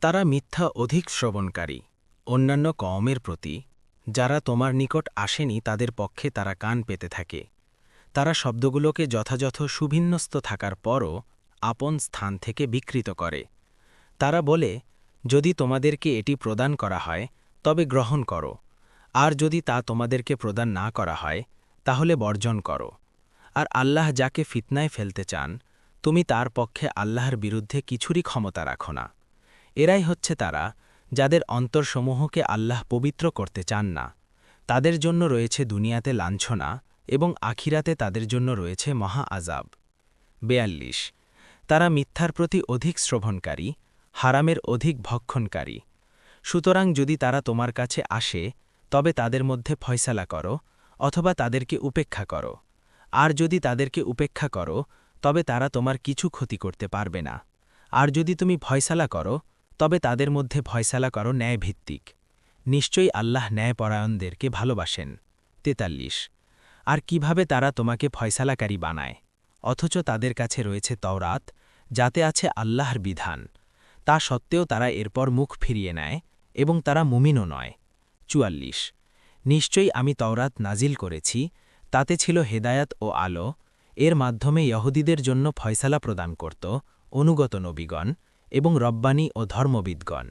তারা মিথ্যা অধিক শ্রবণকারী। অন্যান্য কওমের প্রতি, যারা তোমার নিকট আসেনি, তাদের পক্ষে তারা কান পেতে থাকে। তারা শব্দগুলোকে যথাযথ সুভিন্যস্ত থাকার পরও আপন স্থান থেকে বিকৃত করে। তারা বলে, যদি তোমাদেরকে এটি প্রদান করা হয়, তবে গ্রহণ করো। আর যদি তা তোমাদেরকে প্রদান না করা হয়, তাহলে বর্জন করো। আর আল্লাহ যাকে ফিতনায় ফেলতে চান, তুমি তার পক্ষে আল্লাহর বিরুদ্ধে কিছুরই ক্ষমতা রাখো না। এরাই হচ্ছে তারা যাদের অন্তরসমূহকে আল্লাহ পবিত্র করতে চান না। তাদের জন্য রয়েছে দুনিয়াতে লাঞ্ছনা এবং আখিরাতে তাদের জন্য রয়েছে মহা আজাব বেয়াল্লিশ। তারা মিথ্যার প্রতি অধিক শ্রবণকারী, হারামের অধিক ভক্ষণকারী। সুতরাং যদি তারা তোমার কাছে আসে, তবে তাদের মধ্যে ফয়সালা করো অথবা তাদেরকে উপেক্ষা করো। আর যদি তাদেরকে উপেক্ষা করো, তবে তারা তোমার কিছু ক্ষতি করতে পারবে না। আর যদি তুমি ফয়সালা করো তবে তাদের মধ্যে ফয়সালা করো ন্যায়ভিত্তিক। নিশ্চয়ই আল্লাহ ন্যায়পরায়ণদেরকে ভালোবাসেন। তেতাল্লিশ। আর কীভাবে তারা তোমাকে ফয়সালাকারী বানায়? অথচ তাদের কাছে রয়েছে তওরাত, যাতে আছে আল্লাহর বিধান। তা সত্ত্বেও তারা এরপর মুখ ফিরিয়ে নেয় এবং তারা মুমিনও নয়। চুয়াল্লিশ। নিশ্চয়ই আমি তওরাত নাজিল করেছি, তাতে ছিল হেদায়াত ও আলো, এর মাধ্যমে ইহুদিদের জন্য ফয়সালা প্রদান করত অনুগত নবীগণ এবং রব্বানী ও ধর্মবিদগণ।